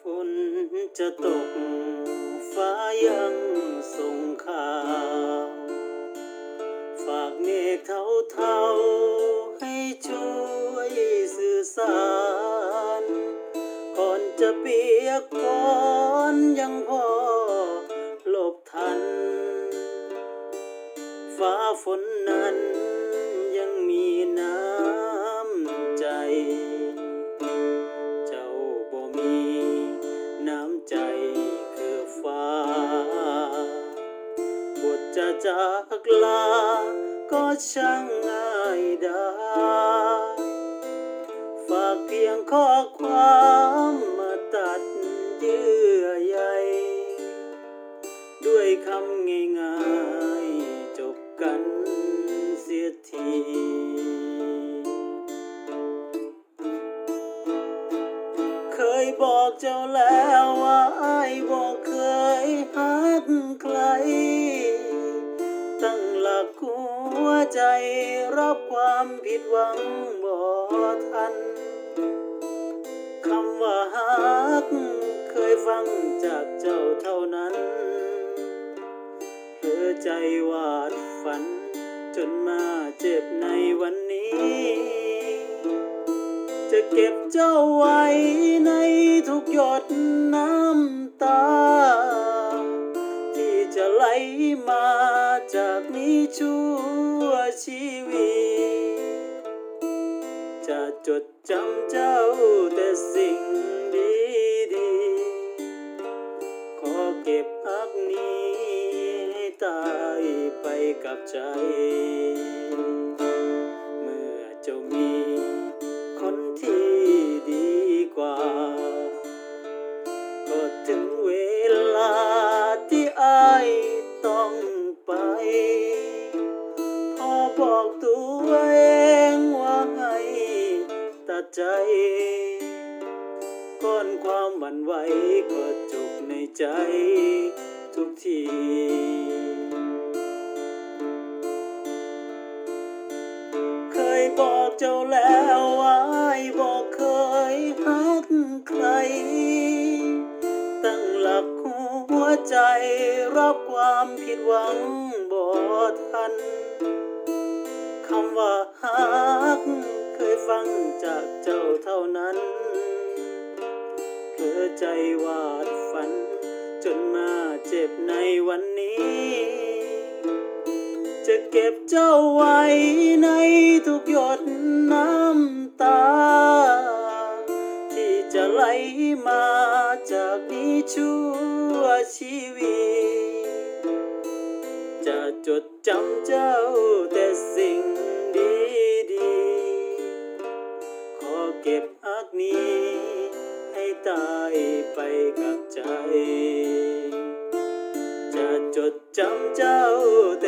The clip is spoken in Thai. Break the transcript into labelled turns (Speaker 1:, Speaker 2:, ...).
Speaker 1: ฝนจะตกฟ้ายังส่งข่าว ฝากเมฆเทาเทาให้ช่วยสื่อสาร ก่อนจะเปียกฝนยังพอหลบทัน ฟ้าฝนนั้น จากลา ก็ช่างง่ายได้ฝากเพียงข้อความมาตัดเยื่อใยด้วยคำง่ายๆจบกันเสียทีเคยบอกเจ้าแล้วว่าไอ้บอกเคยหักใคร ใจรับความผิดหวังบ่ทัน คำว่าหักเคยฟังจากเจ้าเท่านั้นเธอใจวาดฝัน จนมาเจ็บในวันนี้ จะเก็บเจ้าไว้ในทุกหยดน้ำตา มาจากนี้ชั่วชีวิต จะจดจำเจ้าแต่สิ่งดีดีๆขอเก็บอักนี้ให้ตายไปกับใจ พอบอกตัวเองว่าให้ตัดใจ ก้อนความหวั่นไหวก็จุกในใจทุกทีเคยบอกเจ้าแล้วว่าไอ้บอกเคย ความผิดหวังบ่ทัน คำว่าหัก เคยฟังจากเจ้าเท่านั้นเธอใจวาดฝัน จนมาเจ็บในวันนี้ จะเก็บเจ้าไว้ในทุกหยดน้ำตา ที่จะไหลมาจากนี้ชั่วชีวิต จดจำเจ้าแต่สิ่งดีดีๆขอเก็บอักนี้ ให้ตายไปกับใจ จะจดจำเจ้าแต่